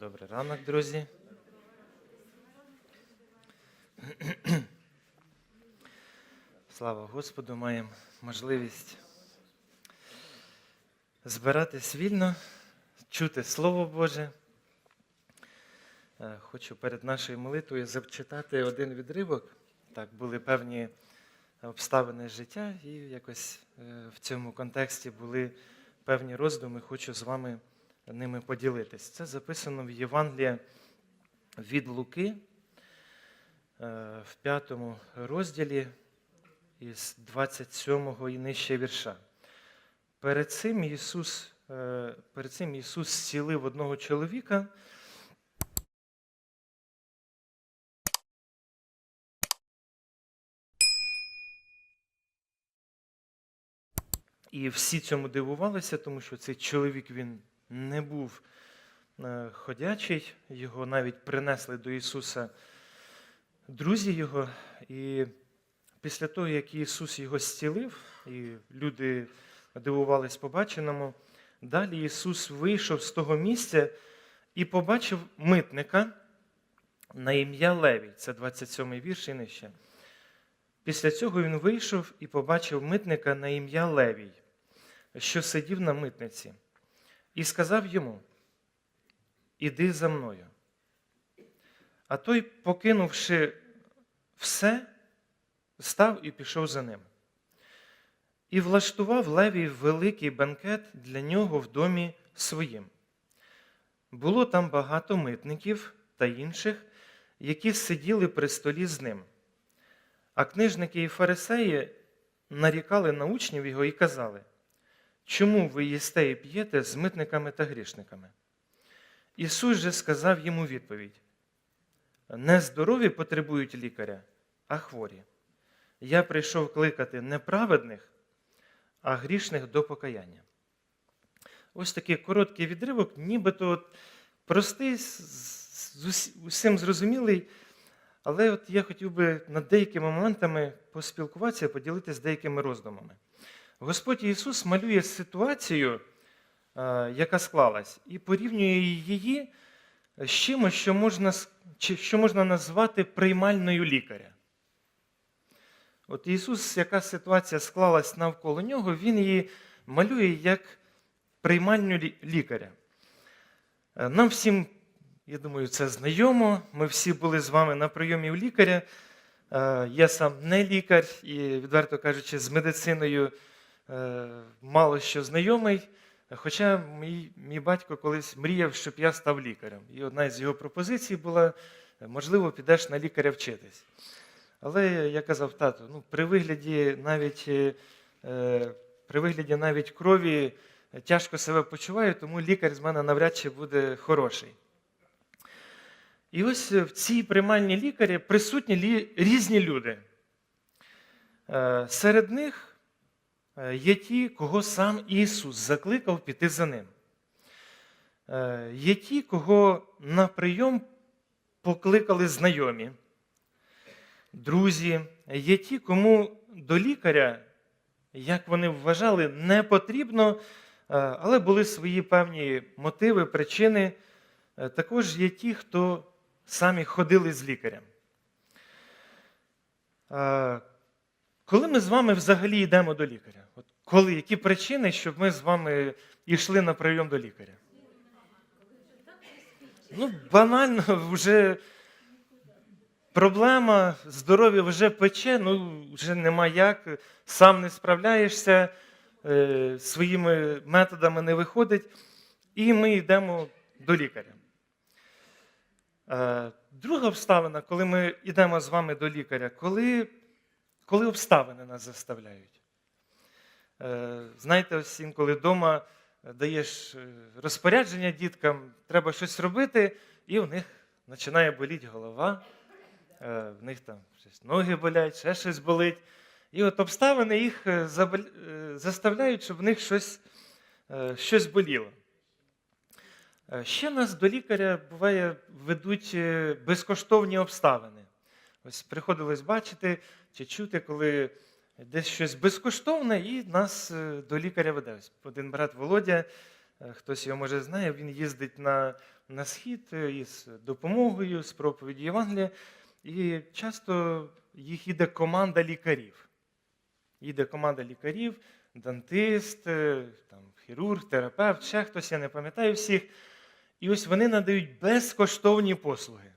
Добрий ранок, друзі. Слава Господу, маємо можливість збиратись вільно, чути Слово Боже. Е, Хочу перед нашою молитвою зачитати один відривок. Так, були певні обставини життя, і якось е, в цьому контексті були певні роздуми. Хочу з вами ними поділитись. Це записано в Євангелії від Луки е, в п'ятому розділі із 27 і нижче вірша. Перед цим Ісус, е, перед цим Ісус зцілив одного чоловіка. І всі цьому дивувалися, тому що цей чоловік він не був е, ходячий, його навіть принесли до Ісуса друзі його. І після того, як Ісус його зцілив, і люди дивувались побаченому, далі Ісус вийшов з того місця і побачив митника на ім'я Левій. Це 27-й вірш і нижче. Після цього він вийшов і побачив митника на ім'я Левій, що сидів на митниці, і сказав йому: Іди за мною. А той, покинувши все, став і пішов за ним. І влаштував Левій великий банкет для нього в домі своїм. Було там багато митників та інших, які сиділи при столі з ним. А книжники і фарисеї нарікали на учнів його і казали, чому ви їсте і п'єте з митниками та грішниками? Ісус же сказав йому відповідь: не здорові потребують лікаря, а хворі. Я прийшов кликати не праведних, а грішних до покаяння. Ось такий короткий відривок, нібито от простий, з- усім зрозумілий. Але от я хотів би над деякими моментами поспілкуватися, поділитися деякими роздумами. Господь Ісус малює ситуацію, е, яка склалась, і порівнює її з чимось, що можна, що можна назвати приймальною лікаря. От Ісус, яка ситуація склалась навколо нього, Він її малює як приймальню лікаря. Е, Нам всім я думаю, це знайомо. Ми всі були з вами на прийомі у лікаря. Е, Я сам не лікар і, відверто кажучи, з медициною мало що знайомий. Хоча мій, мій батько колись мріяв, щоб я став лікарем. І одна з його пропозицій була: можливо, підеш на лікаря вчитись. Але я казав, тату, ну, при вигляді навіть, е, е, при вигляді навіть крові тяжко себе почуваю, тому лікар з мене навряд чи буде хороший. І ось в цій приймальній лікарі присутні різні люди. Е, Серед них е, є ті, кого сам Ісус закликав піти за ним. Е, Є ті, кого на прийом покликали знайомі, друзі, є ті, кому до лікаря, як вони вважали, не потрібно, е, але були свої певні мотиви, причини. Е, Також є ті, хто самі ходили з лікарем. Коли ми з вами взагалі йдемо до лікаря? От коли, які причини, щоб ми з вами йшли на прийом до лікаря? Ну, банально, вже проблема, здоров'я вже пече, ну вже нема як, сам не справляєшся, е, своїми методами не виходить, і ми йдемо до лікаря. Е, Друга обставина, коли ми йдемо з вами до лікаря, коли, коли обставини нас заставляють. Е, Знаєте, ось інколи вдома даєш е, розпорядження діткам, треба щось робити, і у них починає боліти голова, е, в них там щось ноги болять, ще щось болить. І от обставини їх е, е, заставляють, щоб в них щось, е, щось боліло. Е, Ще нас до лікаря буває ведуть е, безкоштовні обставини. Ось приходилось бачити чи чути, коли десь щось безкоштовне, і нас е, до лікаря веде. Один брат Володя, е, хтось його може знає, він їздить на на схід е, із допомогою, з проповіді Євангелія, і часто їх іде команда лікарів. Їде команда лікарів, дантист, там, хірург, терапевт, ще хтось, я не пам'ятаю всіх. І ось вони надають безкоштовні послуги.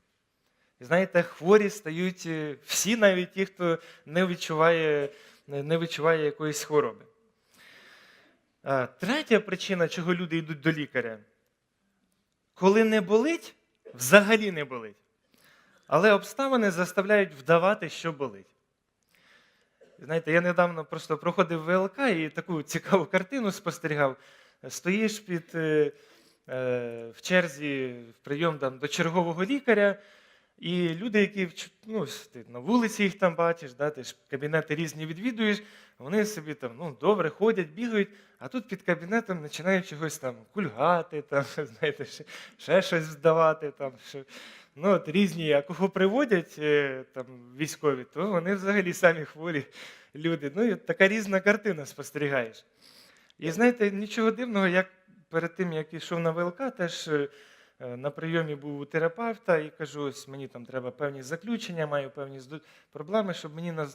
Знаєте, хворі стають е, всі, навіть ті, хто не відчуває, не відчуває якоїсь хвороби. Третя причина, чого люди йдуть до лікаря. Коли не болить, взагалі не болить. Але обставини заставляють вдавати, що болить. Знаєте, я недавно просто проходив ВЛК і таку цікаву картину спостерігав. Стоїш під, е, е, в черзі в прийом там, до чергового лікаря, і люди, які ну, ти на вулиці їх там бачиш, да, ти ж кабінети різні відвідуєш, вони собі там ну, добре ходять, бігають, а тут під кабінетом починають чогось там кульгати, там, знаєте, ще, щось здавати. Там, що, ну, от різні, а кого приводять е, там, військові, то вони взагалі самі хворі люди. Ну, і от така різна картина спостерігаєш. І знаєте, нічого дивного, як перед тим, як йшов на ВЛК, теж е, на прийомі був у терапевта і кажу, ось мені там треба певні заключення, маю певні проблеми, щоб мені на,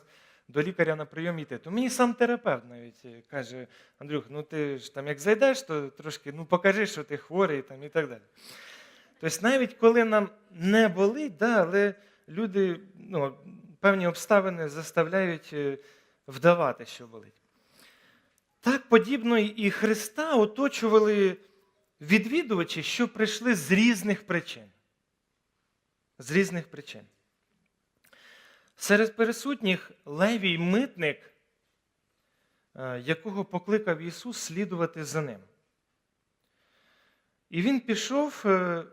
до лікаря на прийом йти. То мені сам терапевт навіть е, каже: Андрюх, ну ти ж там як зайдеш, то трошки ну покажи, що ти хворий там, і так далі. Тобто, навіть коли нам не болить, да, але люди, ну, певні обставини заставляють е, вдавати, що болить. Так подібно і Христа оточували відвідувачі, що прийшли з різних причин. З різних причин. Серед присутніх Левій митник, е, якого покликав Ісус слідувати за ним. І він пішов, е,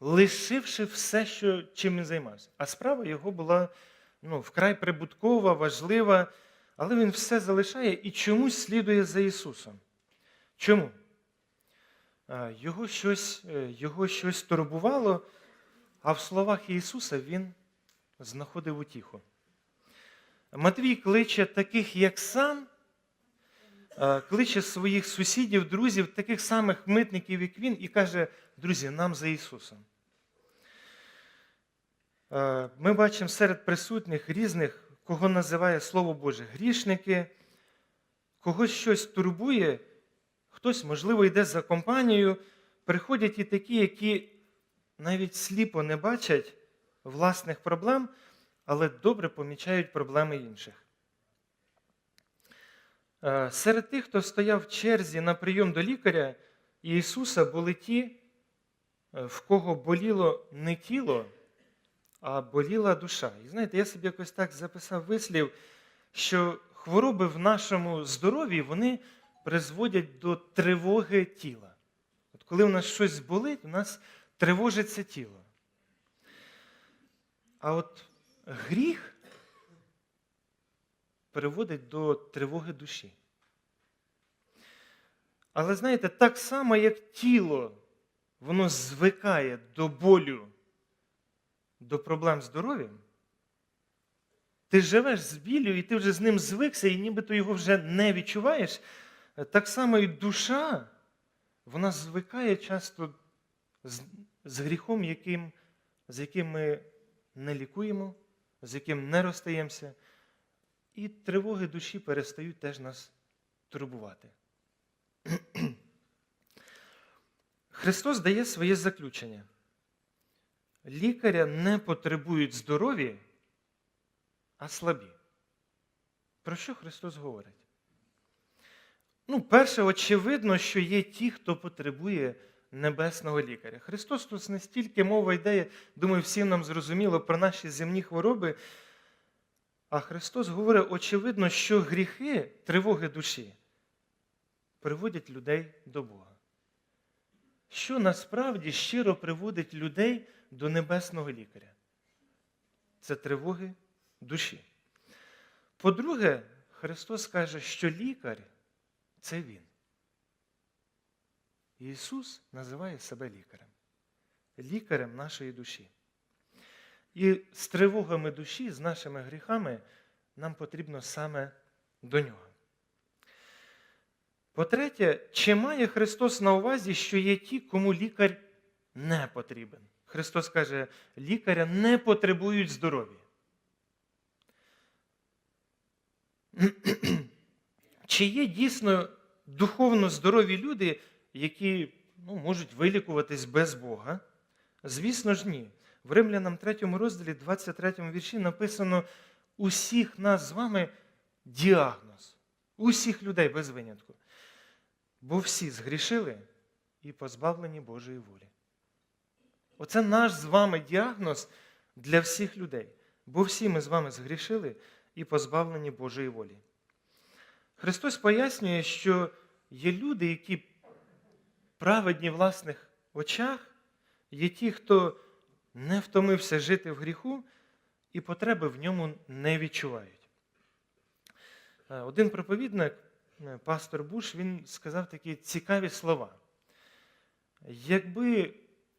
лишивши все, що, чим він займався. А справа його була ну, вкрай прибуткова, важлива, але він все залишає і чомусь слідує за Ісусом. Чому? Е, Його щось, е, його щось турбувало, а в словах Ісуса він знаходив утіху. Матвій кличе таких, як сам, е, кличе своїх сусідів, друзів, таких самих митників, як він, і каже: друзі, нам за Ісусом. Ми бачимо серед присутніх різних, кого називає Слово Боже, грішники, когось щось турбує, хтось, можливо, йде за компанією. Приходять і такі, які навіть сліпо не бачать власних проблем, але добре помічають проблеми інших. Е, Серед тих, хто стояв в черзі на прийом до лікаря Ісуса, були ті, е, в кого боліло не тіло, а боліла душа. І знаєте, я собі якось так записав вислів, що хвороби в нашому здоров'ї вони призводять до тривоги тіла. От коли у нас щось болить, у нас тривожиться тіло. А от гріх приводить до тривоги душі. Але знаєте, так само, як тіло, воно звикає до болю, до проблем здоров'я, ти живеш з біллю, і ти вже з ним звикся, і нібито його вже не відчуваєш. Так само і душа, вона звикає часто з, з гріхом, яким, з яким ми не лікуємо, з яким не розстаємося, і тривоги душі перестають теж нас турбувати. Христос дає своє заключення. Лікаря не потребують здорові, а слабі. Про що Христос говорить? Ну, перше, очевидно, що є ті, хто потребує небесного лікаря. Христос тут не стільки мова йде, думаю, всім нам зрозуміло про наші земні хвороби. А Христос говорить, очевидно, що гріхи, тривоги душі приводять людей до Бога. Що насправді щиро приводить людей до небесного лікаря? Це тривоги душі. По-друге, Христос каже, що лікар це Він. Ісус називає себе лікарем, лікарем нашої душі. І з тривогами душі, з нашими гріхами, нам потрібно саме до нього. По-третє, чи має Христос на увазі, що є ті, кому лікар не потрібен. Христос каже, лікаря не потребують здоров'я. Чи є дійсно духовно здорові люди, які ну, можуть вилікуватись без Бога? Звісно ж, ні. В Римлянам 3 розділі, 23 вірші написано: усіх нас з вами діагноз, усіх людей без винятку. Бо всі згрішили і позбавлені Божої волі. Оце наш з вами діагноз для всіх людей. Бо всі ми з вами згрішили і позбавлені Божої волі. Христос пояснює, що є люди, які праведні в власних очах, є ті, хто не втомився жити в гріху і потреби в ньому не відчувають. Е, Один проповідник, е, пастор Буш, він сказав такі цікаві слова. Якби,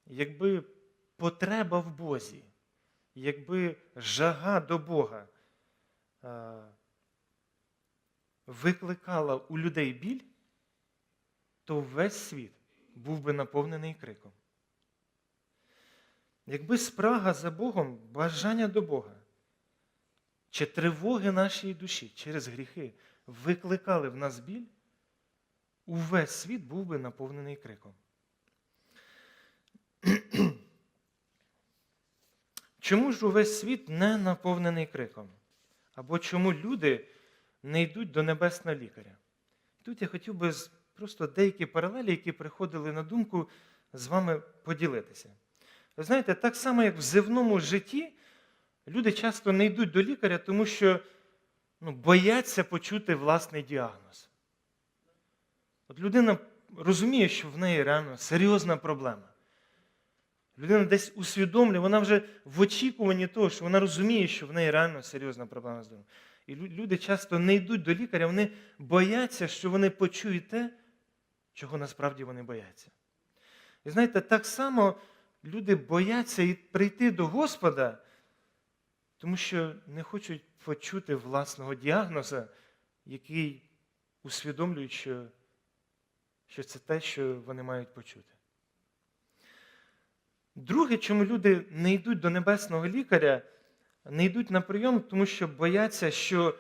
якби потреба в Бозі, якби жага до Бога е, викликала у людей біль, то весь світ був би наповнений криком. Якби спрага за Богом, бажання до Бога, чи тривоги нашої душі через гріхи викликали в нас біль, увесь світ був би наповнений криком. Чому ж увесь світ не наповнений криком? Або чому люди не йдуть до небесного лікаря? Тут я хотів би просто деякі паралелі, які приходили на думку, з вами поділитися. Ви знаєте, так само, як в земному житті, люди часто не йдуть до лікаря, тому що ну, бояться почути власний діагноз. От людина розуміє, що в неї реально серйозна проблема. Людина десь усвідомлює, вона вже в очікуванні того, що вона розуміє, що в неї реально серйозна проблема з здоров'ям. І люди часто не йдуть до лікаря, вони бояться, що вони почують те, чого насправді вони бояться. І знаєте, так само люди бояться і прийти до Господа, тому що не хочуть почути власного діагноза, який усвідомлюють, що, що це те, що вони мають почути. Друге, чому люди не йдуть до небесного лікаря, не йдуть на прийом, тому що бояться, що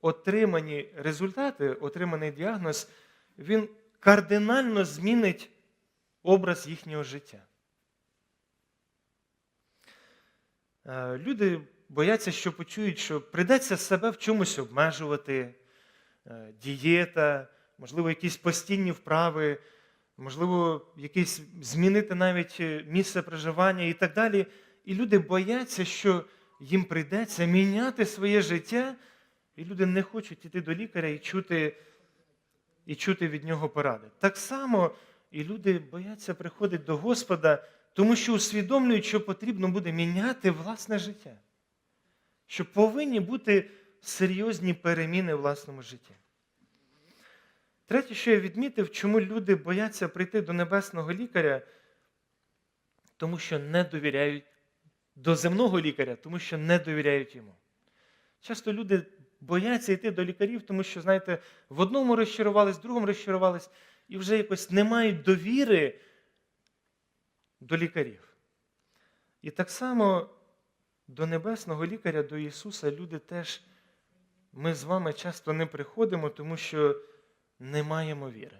отримані результати, отриманий діагноз, він кардинально змінить образ їхнього життя. Е, Люди бояться, що почують, що прийдеться себе в чомусь обмежувати, е, дієта, можливо, якісь постійні вправи, можливо, якісь змінити навіть е, місце проживання і так далі. І люди бояться, що їм прийдеться міняти своє життя, і люди не хочуть йти до лікаря і чути, і чути від нього поради. Так само і люди бояться приходити до Господа, тому що усвідомлюють, що потрібно буде міняти власне життя, що повинні бути серйозні переміни в власному житті. Третє, що я відмітив, чому люди бояться прийти до небесного лікаря, тому що не довіряють до земного лікаря, тому що не довіряють йому. Часто люди бояться йти до лікарів, тому що, знаєте, в одному розчарувались, в другому розчарувались, і вже якось не мають довіри до лікарів. І так само до небесного лікаря, до Ісуса, люди теж, ми з вами часто не приходимо, тому що не маємо віри.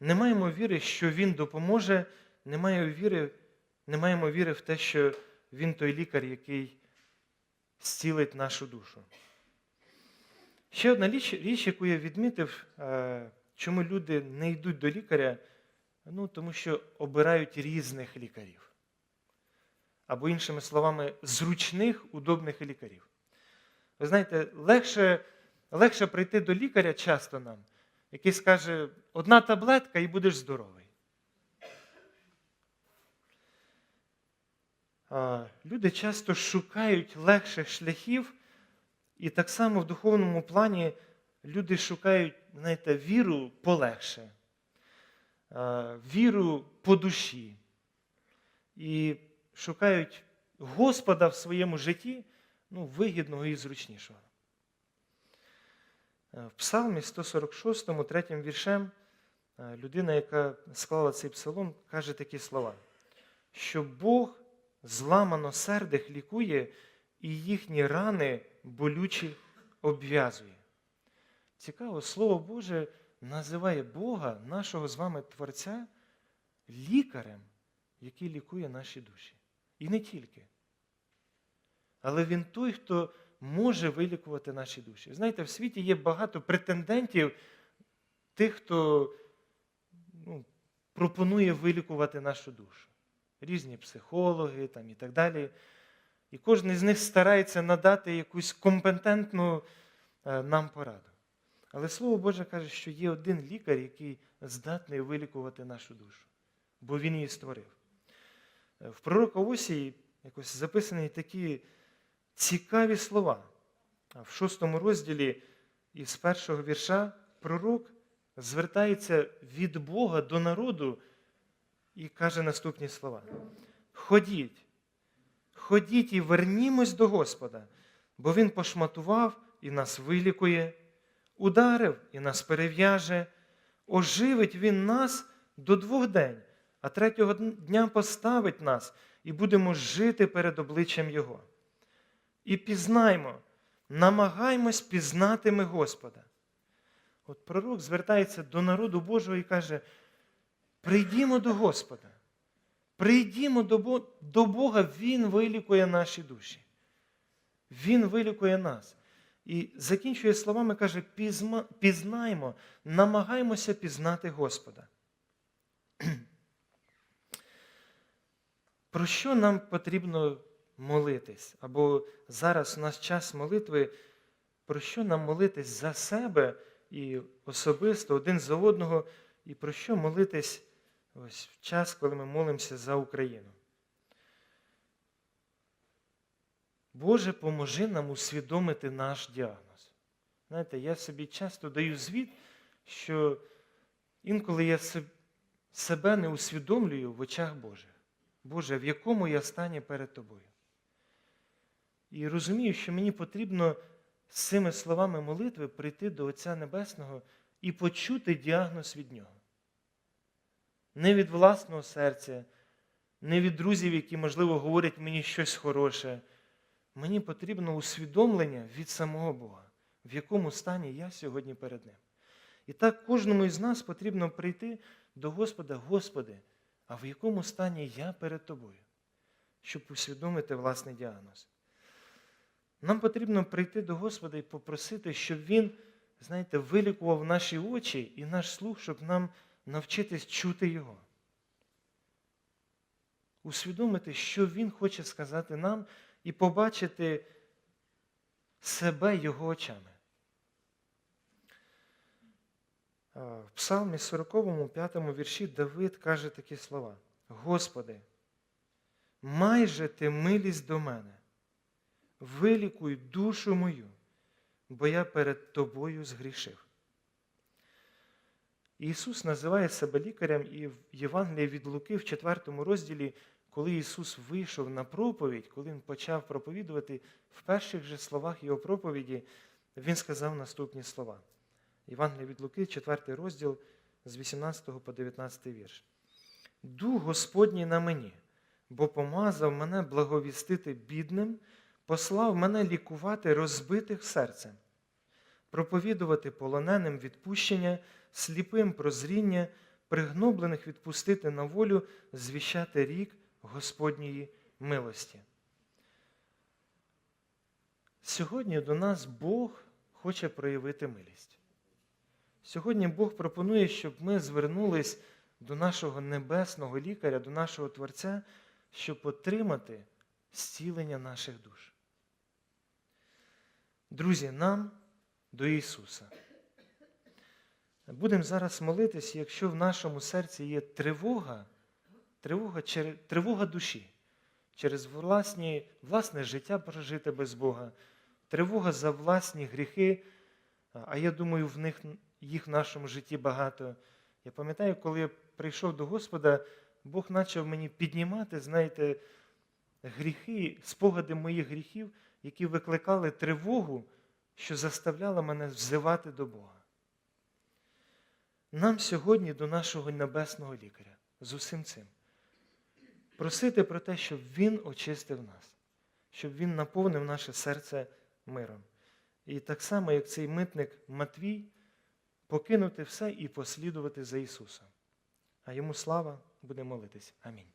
Не маємо віри, що Він допоможе, не маємо віри, не маємо віри в те, що Він той лікар, який зцілить нашу душу. Ще одна річ, річ яку я відмітив, е, чому люди не йдуть до лікаря, ну, тому що обирають різних лікарів. Або, іншими словами, зручних, удобних лікарів. Ви знаєте, легше, легше прийти до лікаря часто нам, який скаже, одна таблетка і будеш здоровий. Люди часто шукають легших шляхів, і так само в духовному плані люди шукають, знаєте, віру полегше, віру по душі. І шукають Господа в своєму житті ну, вигідного і зручнішого. Е, В Псалмі 146, 3 віршем, е, людина, яка склала цей псалом, каже такі слова: що Бог зламано сердих лікує і їхні рани болючі обв'язує. Цікаво, Слово Боже називає Бога, нашого з вами Творця, лікарем, який лікує наші душі. І не тільки. Але Він той, хто може вилікувати наші душі. Знаєте, в світі є багато претендентів, тих, хто ну, пропонує вилікувати нашу душу. Різні психологи там, і так далі. І кожен із них старається надати якусь компетентну е, нам пораду. Але Слово Боже каже, що є один лікар, який здатний вилікувати нашу душу, бо він її створив. Е, В пророка Осії якось записані такі цікаві слова. В шостому розділі із першого вірша пророк звертається від Бога до народу і каже наступні слова: Ходіть, ходіть і вернімось до Господа, бо Він пошматував і нас вилікує, ударив і нас перев'яже, оживить Він нас до двох день, а третього дня поставить нас і будемо жити перед обличчям Його. І пізнаймо, намагаймось пізнати ми Господа. От пророк звертається до народу Божого і каже: прийдімо до Господа, прийдімо до Бога, Він вилікує наші душі. Він вилікує нас. І закінчує словами, каже, пізнаймо, намагаймося пізнати Господа. Про що нам потрібно молитись? Або зараз у нас час молитви, про що нам молитись за себе і особисто один за одного, і про що молитись ось в час, коли ми молимося за Україну? Боже, поможи нам усвідомити наш діагноз. Знаєте, я собі часто даю звіт, що інколи я себе не усвідомлюю в очах Божих. Боже, в якому я стані перед Тобою. І розумію, що мені потрібно з цими словами молитви прийти до Отця Небесного і почути діагноз від Нього. Не від власного серця, не від друзів, які, можливо, говорять мені щось хороше. Мені потрібно усвідомлення від самого Бога, в якому стані я сьогодні перед Ним. І так кожному із нас потрібно прийти до Господа, Господи, а в якому стані я перед Тобою, щоб усвідомити власний діагноз. Нам потрібно прийти до Господа і попросити, щоб Він, знаєте, вилікував наші очі і наш слух, щоб нам навчитись чути Його. Усвідомити, що Він хоче сказати нам, і побачити себе Його очами. В Псалмі 40, 5 вірші Давид каже такі слова: Господи, майже ти милість до мене, вилікуй душу мою, бо я перед тобою згрішив. Ісус називає себе лікарем і в Євангелії від Луки в 4 розділі, коли Ісус вийшов на проповідь, коли Він почав проповідувати, в перших же словах Його проповіді Він сказав наступні слова. Євангелія від Луки, 4 розділ з 18 по 19 вірш. Дух Господній на мені, бо помазав мене благовістити бідним, послав мене лікувати розбитих серцем, проповідувати полоненим відпущення, сліпим прозріння, пригноблених відпустити на волю, звіщати рік Господньої милості. Сьогодні до нас Бог хоче проявити милість. Сьогодні Бог пропонує, щоб ми звернулись до нашого небесного лікаря, до нашого Творця, щоб отримати зцілення наших душ. Друзі, нам до Ісуса. Будемо зараз молитись, якщо в нашому серці є тривога, тривога, тривога душі, через власні, власне життя прожити без Бога, тривога за власні гріхи, а я думаю, в них їх в нашому житті багато. Я пам'ятаю, коли я прийшов до Господа, Бог почав мені піднімати, знаєте, гріхи, спогади моїх гріхів, які викликали тривогу, що заставляла мене взивати до Бога. Нам сьогодні до нашого небесного лікаря з усім цим. просити про те, щоб Він очистив нас, щоб Він наповнив наше серце миром. І так само, як цей митник Матвій, покинути все і послідувати за Ісусом. А йому слава буде молитись. Амінь.